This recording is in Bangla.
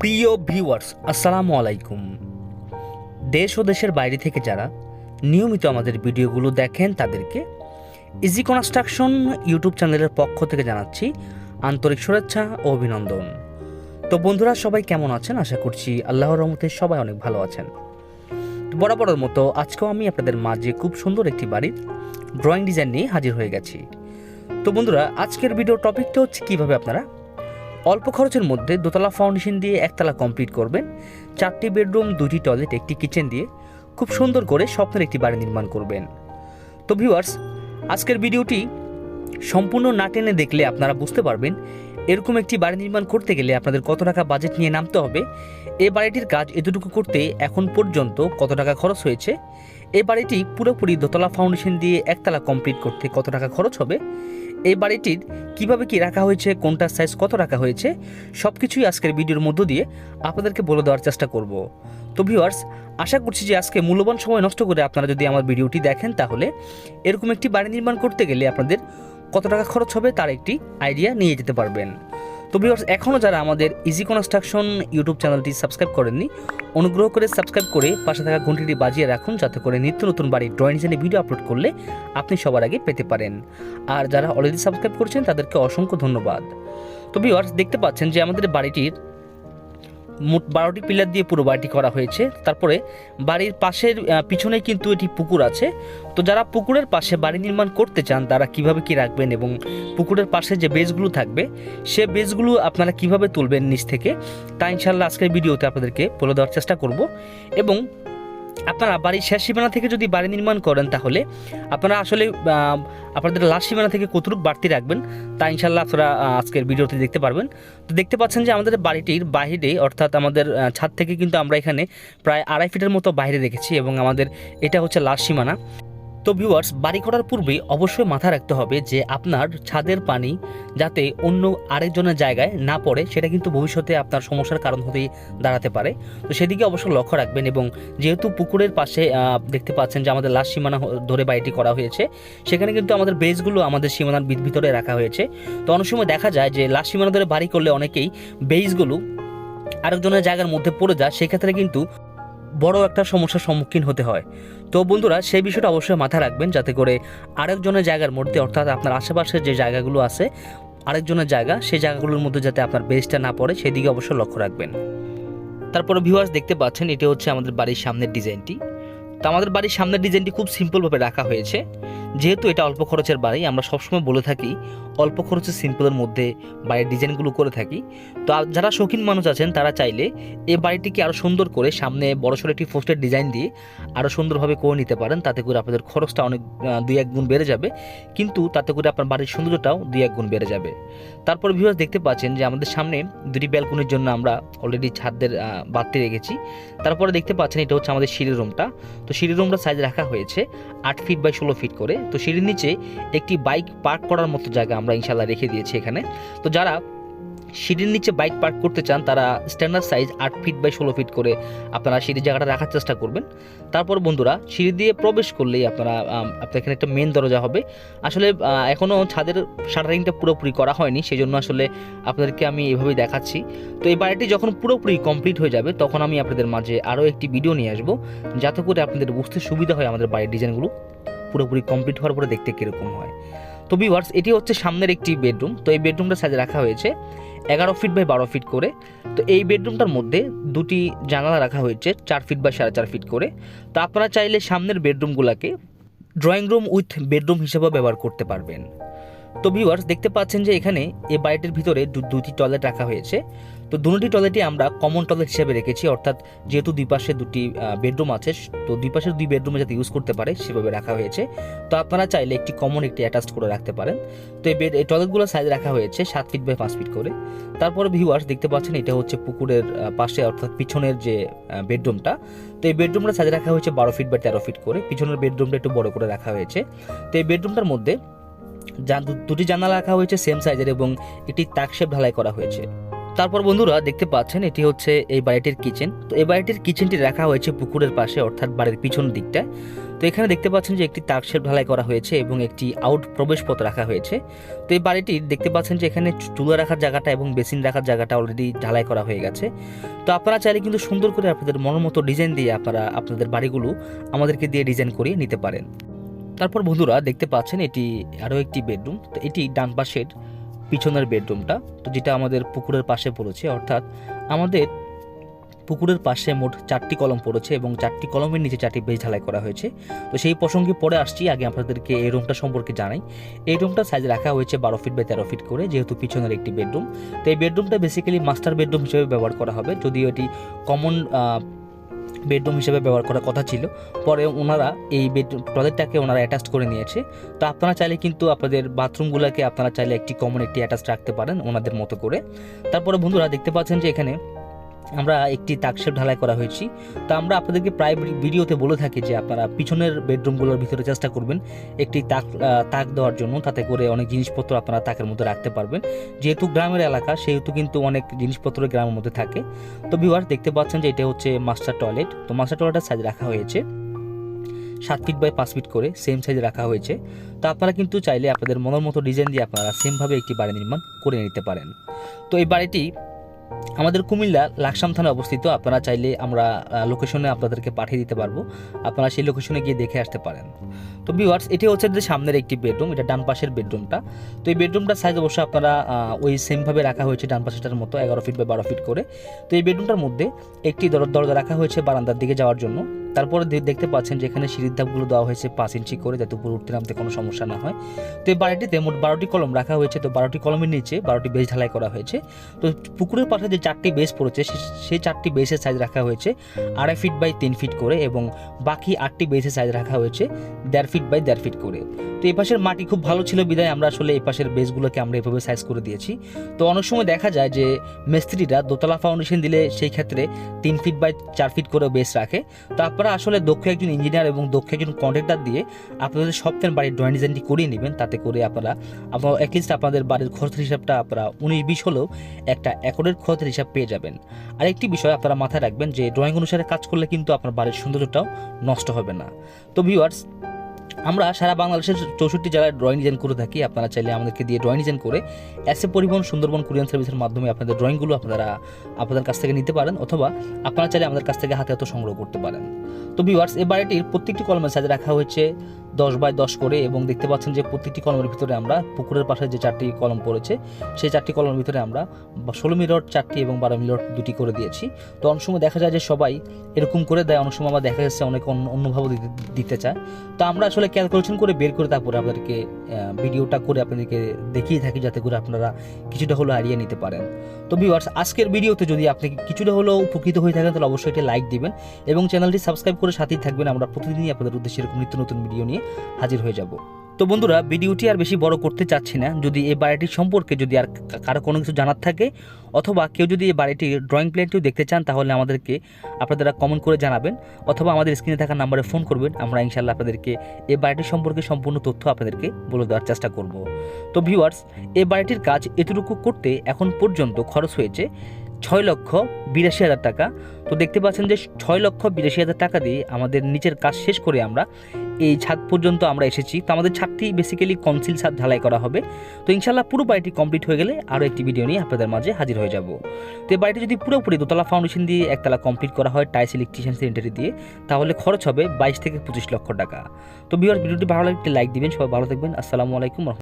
প্রিয় ভিউয়ার্স, আসসালামু আলাইকুম। দেশ ও দেশের বাইরে থেকে যারা নিয়মিত আমাদের ভিডিওগুলো দেখেন, তাদেরকে ইজি কনস্ট্রাকশন ইউটিউব চ্যানেলের পক্ষ থেকে জানাচ্ছি আন্তরিক শুভেচ্ছা ও অভিনন্দন। তো বন্ধুরা, সবাই কেমন আছেন? আশা করছি আল্লাহর রহমতে সবাই অনেক ভালো আছেন। বরাবরের মতো আজকেও আমি আপনাদের মাঝে খুব সুন্দর একটি বাড়ির ড্রয়িং ডিজাইন নিয়ে হাজির হয়ে গেছি। তো বন্ধুরা, আজকের ভিডিও টপিকটা হচ্ছে কীভাবে আপনারা অল্প খরচের মধ্যে দোতলা ফাউন্ডেশন দিয়ে একতলা কমপ্লিট করবেন। চারটি বেডরুম দুটি টয়লেট একটি কিচেন দিয়ে খুব সুন্দর করে স্বপ্নের একটি বাড়ি নির্মাণ করবেন। তো ভিউয়ার্স আজকের ভিডিওটি সম্পূর্ণ না টেনে দেখলে আপনারা বুঝতে পারবেন এরকম একটি বাড়ি নির্মাণ করতে গেলে আপনাদের কত টাকা বাজেট নিয়ে নামতে হবে। এই বাড়িটির কাজ এতটুকু করতে এখন পর্যন্ত কত টাকা খরচ হয়েছে? এই বাড়িটি পুরোপুরি দোতলা ফাউন্ডেশন দিয়ে একতলা কমপ্লিট করতে কত টাকা খরচ হবে? এই বাড়িটির কীভাবে কি রাখা হয়েছে, কোনটার সাইজ কত রাখা হয়েছে সব কিছুই আজকের ভিডিওর মধ্য দিয়ে আপনাদেরকে বলে দেওয়ার চেষ্টা করব। তো ভিউয়ার্স আশা করছি যে আজকে মূল্যবান সময় নষ্ট করে আপনারা যদি আমার ভিডিওটি দেখেন, তাহলে এরকম একটি বাড়ি নির্মাণ করতে গেলে আপনাদের কত টাকা খরচ হবে, তার একটি আইডিয়া নিয়ে যেতে পারবেন। তো ভিউয়ার্স এখনও যারা আমাদের ইজি কনস্ট্রাকশন ইউটিউব চ্যানেলটি সাবস্ক্রাইব করেননি, অনুগ্রহ করে সাবস্ক্রাইব করে পাশে থাকা ঘন্টিটি বাজিয়ে রাখুন, যাতে করে নিত্য নতুন বাড়ির ড্রয়িং ডিজাইনে ভিডিও আপলোড করলে আপনি সবার আগে পেতে পারেন। আর যারা অলরেডি সাবস্ক্রাইব করেছেন, তাদেরকে অসংখ্য ধন্যবাদ। তো ভিউয়ার্স দেখতে পাচ্ছেন যে আমাদের বাড়িটির মোট বারোটি পিলার দিয়ে পুরো বাড়িটি করা হয়েছে। তারপরে বাড়ির পাশের পিছনে কিন্তু এটি পুকুর আছে। তো যারা পুকুরের পাশে বাড়ি নির্মাণ করতে চান, তারা কীভাবে কি রাখবেন এবং পুকুরের পাশে যে বেজগুলো থাকবে, সে বেজগুলো আপনারা কীভাবে তুলবেন নিচ থেকে, তা ইনশাল্লাহ আজকের ভিডিওতে আপনাদেরকে বলে দেওয়ার চেষ্টা করব। এবং আপনারা বাড়ির শেষ সীমানা থেকে যদি বাড়ি নির্মাণ করেন তাহলে আপনারা আসলে আপনাদের লাস্ট সীমানা থেকে কতটুকু বাড়তি রাখবেন তা ইনশাল্লাহ আপনারা আজকের ভিডিওতে দেখতে পারবেন। তো দেখতে পাচ্ছেন যে আমাদের বাড়িটির বাহিরে অর্থাৎ আমাদের ছাদ থেকে কিন্তু আমরা এখানে প্রায় আড়াই ফিটের মতো বাইরে রেখেছি এবং আমাদের এটা হচ্ছে লাস্ট সীমানা। তো ভিউয়ার্স বাড়ি করার পূর্বে অবশ্যই মাথা রাখতে হবে যে আপনার ছাদের পানি যাতে অন্য আরেকজনের জায়গায় না পড়ে, সেটা কিন্তু ভবিষ্যতে আপনার সমস্যার কারণ হতেই দাঁড়াতে পারে। তো সেদিকে অবশ্যই লক্ষ্য রাখবেন এবং যেহেতু পুকুরের পাশে দেখতে পাচ্ছেন যে আমাদের লাস্ট সীমানা ধরে বাড়িটি করা হয়েছে, সেখানে কিন্তু আমাদের বেসগুলো আমাদের সীমানার ভিতরে রাখা হয়েছে। তো অনেক সময় দেখা যায় যে লাস্ট সীমানা ধরে বাড়ি করলে অনেকেই বেসগুলো আরেকজনের জায়গার মধ্যে পড়ে যায়, সেক্ষেত্রে কিন্তু বড় একটা সমস্যার সম্মুখীন হতে হয়। তো বন্ধুরা, সেই বিষয়টা অবশ্যই মাথায় রাখবেন যাতে করে আরেকজনের জায়গার মধ্যে, অর্থাৎ আপনার আশেপাশের যে জায়গাগুলো আছে, আরেকজনের জায়গা, সেই জায়গাগুলোর মধ্যে যাতে আপনার বেসটা না পড়ে, সেদিকে অবশ্যই লক্ষ্য রাখবেন। তারপরে ভিউয়ার্স দেখতে পাচ্ছেন, এটা হচ্ছে আমাদের বাড়ির সামনের ডিজাইনটি। তো আমাদের বাড়ির সামনের ডিজাইনটি খুব সিম্পলভাবে রাখা হয়েছে। যেহেতু এটা অল্প খরচের বাড়ি, আমরা সবসময় বলে থাকি অল্প খরচে সিম্পলের মধ্যে বাড়ির ডিজাইনগুলো করে থাকি। তো যারা শৌখিন মানুষ আছেন, তারা চাইলে এই বাড়িটিকে আরও সুন্দর করে সামনে বড়সড় একটি পোস্টের ডিজাইন দিয়ে আরও সুন্দরভাবে করে নিতে পারেন। তাতে করে আপনাদের খরচটা অনেক দুই এক গুণ বেড়ে যাবে। কিন্তু তাতে করে আপনার বাড়ির সৌন্দর্যটাও দুই এক গুণ বেড়ে যাবে। তারপর ভিউয়ার্স দেখতে পাচ্ছেন যে আমাদের সামনে দুটি ব্যালকনির জন্য আমরা অলরেডি ছাদদের বাড়তি রেখেছি। তারপরে দেখতে পাচ্ছেন এটা হচ্ছে আমাদের সিঁড়ির রুমটা তো সিঁড়ির রুমটা সাইজ রাখা হয়েছে আট ফিট বাই ষোলো ফিট করে। তো সিঁড়ির নিচে একটি বাইক পার্ক করার মতো জায়গা আমরা ইনশাল্লাহ রেখে দিয়েছি এখানে। তো যারা সিঁড়ির নিচে বাইক পার্ক করতে চান, তারা স্ট্যান্ডার্ড সাইজ আট ফিট বাই ষোলো ফিট করে আপনারা সিঁড়ির জায়গাটা রাখার চেষ্টা করবেন। তারপর বন্ধুরা, সিঁড়ি দিয়ে প্রবেশ করলেই আপনারা আপনার এখানে একটা মেন দরজা হবে। আসলে এখনও ছাদের শাটারিংটা পুরোপুরি করা হয়নি সেই জন্য আসলে আপনাদেরকে আমি এভাবেই দেখাচ্ছি। তো এই বাড়িটি যখন পুরোপুরি কমপ্লিট হয়ে যাবে, তখন আমি আপনাদের মাঝে আরও একটি ভিডিও নিয়ে আসব, যাতে করে আপনাদের বুঝতে সুবিধা হয় আমাদের বাড়ির ডিজাইনগুলো পুরোপুরি কমপ্লিট হওয়ার পরে দেখতে কীরকম হয়। তো ভিউয়ার্স এটি হচ্ছে সামনের একটি বেডরুম তো এই বেডরুমটা সাজে রাখা হয়েছে এগারো ফিট বাই বারো ফিট করে। তো এই বেডরুমটার মধ্যে দুটি জানালা রাখা হয়েছে, চার ফিট বাই সাড়ে চার ফিট করে। তো আপনারা চাইলে সামনের বেডরুমগুলোকে ড্রয়িং রুম উইথ বেডরুম হিসেবে ব্যবহার করতে পারবেন। তো ভিউয়ার্স দেখতে পাচ্ছেন যে এখানে এই বাড়িটির ভিতরে দুটি টয়লেট রাখা হয়েছে। তো দুটি টয়লেটই আমরা কমন টয়লেট হিসেবে রেখেছি, অর্থাৎ যেহেতু দুই পাশে দুটি বেডরুম আছে, তো দুই পাশের দুই বেডরুমে যাতে ইউজ করতে পারে, সেভাবে রাখা হয়েছে। তো আপনারা চাইলে একটি কমন একটি অ্যাটাচ করে রাখতে পারেন। তো এই বেড এই টয়লেটগুলো সাইজ রাখা হয়েছে সাত ফিট বাই পাঁচ ফিট করে। তারপরে ভিউয়ার্স দেখতে পাচ্ছেন এটা হচ্ছে পুকুরের পাশে, অর্থাৎ পিছনের যে বেডরুমটা তো এই বেডরুমটা সাইজ রাখা হয়েছে বারো ফিট বাই তেরো ফিট করে। পিছনের বেডরুমটা একটু বড় করে রাখা হয়েছে। তো এই বেডরুমটার মধ্যে দুটি জানালা রাখা হয়েছে সেম সাইজের এবং একটি তাক শেপ ঢালাই করা হয়েছে। তারপর বন্ধুরা দেখতে পাচ্ছেন, এটি হচ্ছে এই বাড়িটির কিচেন তো এই বাড়িটির কিচেনটি রাখা হয়েছে পুকুরের পাশে, অর্থাৎ বাড়ির পিছন দিকটায়। তো এখানে দেখতে পাচ্ছেন যে একটি তাকশেপ ঢালাই করা হয়েছে এবং একটি আউট প্রবেশপথ রাখা হয়েছে। তো এই বাড়িটি দেখতে পাচ্ছেন যে এখানে চুলা রাখার জায়গাটা এবং বেসিন রাখার জায়গাটা অলরেডি ঢালাই করা হয়ে গেছে। তো আপনারা চাইলে কিন্তু সুন্দর করে আপনাদের মনের মতো ডিজাইন দিয়ে আপনারা আপনাদের বাড়িগুলো আমাদেরকে দিয়ে ডিজাইন করিয়ে নিতে পারেন। তারপর বন্ধুরা দেখতে পাচ্ছেন এটি আরও একটি বেডরুম। তো এটি ডান পাশের পিছনের বেডরুমটা। তো যেটা আমাদের পুকুরের পাশে পড়েছে, অর্থাৎ আমাদের পুকুরের পাশে মোট চারটি কলম পড়েছে এবং চারটি কলমের নিচে চারটি বেজ ঢালাই করা হয়েছে। তো সেই প্রসঙ্গে পরে আসছি, আগে আপনাদেরকে এই রুমটা সম্পর্কে জানাই। এই রুমটা সাইজ রাখা হয়েছে বারো ফিট বাই তেরো ফিট করে, যেহেতু পিছনের একটি বেডরুম। তো এই বেডরুমটা বেসিক্যালি মাস্টার বেডরুম হিসেবে ব্যবহার করা হবে। যদিও এটি কমন বেডরুম হিসেবে ব্যবহার করার কথা ছিল। পরে ওনারা এই বেডরুম টয়লেটটাকে ওনারা অ্যাটাচ করে নিয়েছে। তো আপনারা চাইলে কিন্তু আপনাদের বাথরুমগুলোকে আপনারা চাইলে একটি কমন একটি অ্যাটাচ রাখতে পারেন ওনাদের মতো করে। তারপরে বন্ধুরা দেখতে পাচ্ছেন যে এখানে আমরা একটি তাকশেপ ঢালাই করা হয়েছি। তো আমরা আপনাদেরকে প্রায় ভিডিওতে বলে থাকি যে আপনারা পিছনের বেডরুমগুলোর ভিতরে চেষ্টা করবেন একটি তাক তাক দেওয়ার জন্য, তাতে করে অনেক জিনিসপত্র আপনারা তাকের মধ্যে রাখতে পারবেন। যেহেতু গ্রামের এলাকা, সেহেতু কিন্তু অনেক জিনিসপত্র গ্রামের মধ্যে থাকে। তো ভিউয়ার দেখতে পাচ্ছেন যে এটা হচ্ছে মাস্টার টয়লেট তো মাস্টার টয়লেটের সাইজ রাখা হয়েছে। সাত ফিট বাই পাঁচ ফিট করে সেম সাইজ রাখা হয়েছে। তো আপনারা কিন্তু চাইলে আপনাদের মনের মতো ডিজাইন দিয়ে আপনারা সেমভাবে একটি বাড়ি নির্মাণ করে নিতে পারেন। তো এই বাড়িটি আমাদের কুমিল্লা লাকসাম থানায় অবস্থিত। আপনারা চাইলে আমরা লোকেশনে আপনাদেরকে পাঠিয়ে দিতে পারব। আপনারা সেই লোকেশনে গিয়ে দেখে আসতে পারেন। তো ভিউয়ার্স এটি হচ্ছে যে সামনের একটি বেডরুম এটা ডান পাশের বেডরুমটা তো এই বেডরুমটার সাইজ অবশ্য আপনারা ওই সেমভাবে রাখা হয়েছে ডান পাশেটার মতো, এগারো ফিট বা বারো ফিট করে। তো এই বেডরুমটার মধ্যে একটি দর- দরজা রাখা হয়েছে বারান্দার দিকে যাওয়ার জন্য। তারপরে দেখতে পাচ্ছেন যে এখানে সিঁড়ির ধাপগুলো দেওয়া হয়েছে পাঁচ ইঞ্চি করে যাতে উপরে উঠতে নামতে কোনো সমস্যা না হয়। তো এই বাড়িটিতে মোট বারোটি কলম রাখা হয়েছে। তো বারোটি কলমের নিচে বারোটি বেশ ঢালাই করা হয়েছে। তো পুকুরের পাশে যে চারটি বেস পড়েছে সেই চারটি বেসের সাইজ রাখা হয়েছে আড়াই ফিট বাই তিন ফিট করে এবং বাকি আটটি বেসের সাইজ রাখা হয়েছে দেড় ফিট বাই দেড় ফিট করে। তো এই পাশের মাটি খুব ভালো ছিল বিদায় আমরা আসলে এই পাশের বেসগুলোকে আমরা এভাবে সাইজ করে দিয়েছি। তো অনেক সময় দেখা যায় যে মিস্ত্রিরা দোতলা ফাউন্ডেশন দিলে সেই ক্ষেত্রে তিন ফিট বাই চার ফিট করে বেস রাখে। তো আসলে দক্ষ একজন ইঞ্জিনিয়ার এবং দক্ষ একজন কন্ট্রাক্টর দিয়ে আপনাদের সপ্তাহের বাড়ির ড্রয়িং ডিজাইনটি করিয়ে নেবেন। তাতে করে আপনারা, আপনার অ্যাটলিস্ট আপনাদের বাড়ির খরচের হিসাবটা আপনারা উনিশ বিশ হলেও একটা অ্যাকর্ডের খরচের হিসাব পেয়ে যাবেন। আরেকটি বিষয় আপনারা মাথায় রাখবেন যে ড্রয়িং অনুসারে কাজ করলে কিন্তু আপনার বাড়ির সৌন্দর্যটাও নষ্ট হবে না। তো ভিউয়ার্স আমরা সারা বাংলাদেশের চৌষট্টি জেলায় ড্রয়িং ডিজাইন করে থাকি। আপনারা চাইলে আমাদেরকে দিয়ে ড্রয়িং ডিজাইন করে এসে পরিবহন সুন্দরবন কুরিয়ান সার্ভিসের মাধ্যমে আপনাদের ড্রয়িংগুলো আপনারা, আপনাদের কাছ থেকে নিতে পারেন অথবা আপনারা চাইলে আমাদের কাছ থেকে হাতে হাতে সংগ্রহ করতে পারেন। তো ভিউয়ার্স এই বাড়িটির প্রত্যেকটি কলমের সাইজ রাখা হয়েছে দশ বাই দশ করে এবং দেখতে পাচ্ছেন যে প্রত্যেকটি কলমের ভিতরে আমরা পুকুরের পাশে যে চারটি কলম পড়েছে, সেই চারটি কলমের ভিতরে আমরা ষোলো মিলট চারটি এবং বারো মিলট দুটি করে দিয়েছি। তো অনেক সময় দেখা যায় যে সবাই এরকম করে দেয়, অনেক সময় আমার দেখা যাচ্ছে অনেক অন্য অন্যভাবে দিতে চায়। তো আমরা আসলে ক্যালকুলেশন করে বের করে তারপরে আপনাদেরকে ভিডিওটা করে আপনাদেরকে দেখিয়ে থাকি যাতে করে আপনারা কিছুটা হলেও আইডিয়া নিতে পারেন। তো ভিউয়ার্স আজকের ভিডিওতে যদি আপনি কিছুটা হলেও উপকৃত হয়ে থাকেন, তাহলে অবশ্যই এটা লাইক দিবেন এবং চ্যানেলটি সাবস্ক্রাইব করে সাথেই থাকবেন। আমরা প্রতিদিনই আপনাদের উদ্দেশ্যে এরকম নিত্য নতুন ভিডিও নিয়ে হাজির হয়ে যাব। তো বন্ধুরা, ভিডিওটি আর বেশি বড় করতে চাচ্ছি না। যদি এই বাড়িটির সম্পর্কে যদি আর কারও কোনো কিছু জানার থাকে, অথবা কেউ যদি এই বাড়িটির ড্রয়িং প্ল্যানটিও দেখতে চান, তাহলে আমাদেরকে আপনারা কমেন্ট করে জানাবেন, অথবা আমাদের স্ক্রিনে থাকা নাম্বারে ফোন করবেন। আমরা ইনশাল্লাহ আপনাদেরকে এই বাড়িটির সম্পর্কে সম্পূর্ণ তথ্য আপনাদেরকে বলে দেওয়ার চেষ্টা করব। তো ভিউয়ার্স এই বাড়িটির কাজ এতটুকু করতে এখন পর্যন্ত খরচ হয়েছে ছয় লক্ষ বিরাশি হাজার টাকা। তো দেখতে পাচ্ছেন যে ছয় লক্ষ বিরাশি হাজার টাকা দিয়ে আমাদের নিচের কাজ শেষ করে আমরা এই ছাদ পর্যন্ত আমরা এসেছি। তো আমাদের ছাদটি বেসিক্যালি কনসিল ছাদ ঢালাই করা হবে। তো ইনশাল্লাহ পুরো বাড়িটি কমপ্লিট হয়ে গেলে আরও একটি ভিডিও নিয়ে আপনাদের মাঝে হাজির হয়ে যাব। তো এই বাড়িটি যদি পুরোপুরি দোতলা ফাউন্ডেশন দিয়ে একতলা কমপ্লিট করা হয় টাইস ইলেকট্রিশিয়ান সেন্টারি দিয়ে, তাহলে খরচ হবে বাইশ থেকে পঁচিশ লক্ষ টাকা। তো বিহার ভিডিওটি ভালো লাগলে একটি লাইক দিবেন। সবাই ভালো থাকবেন। আসসালামু আলাইকুম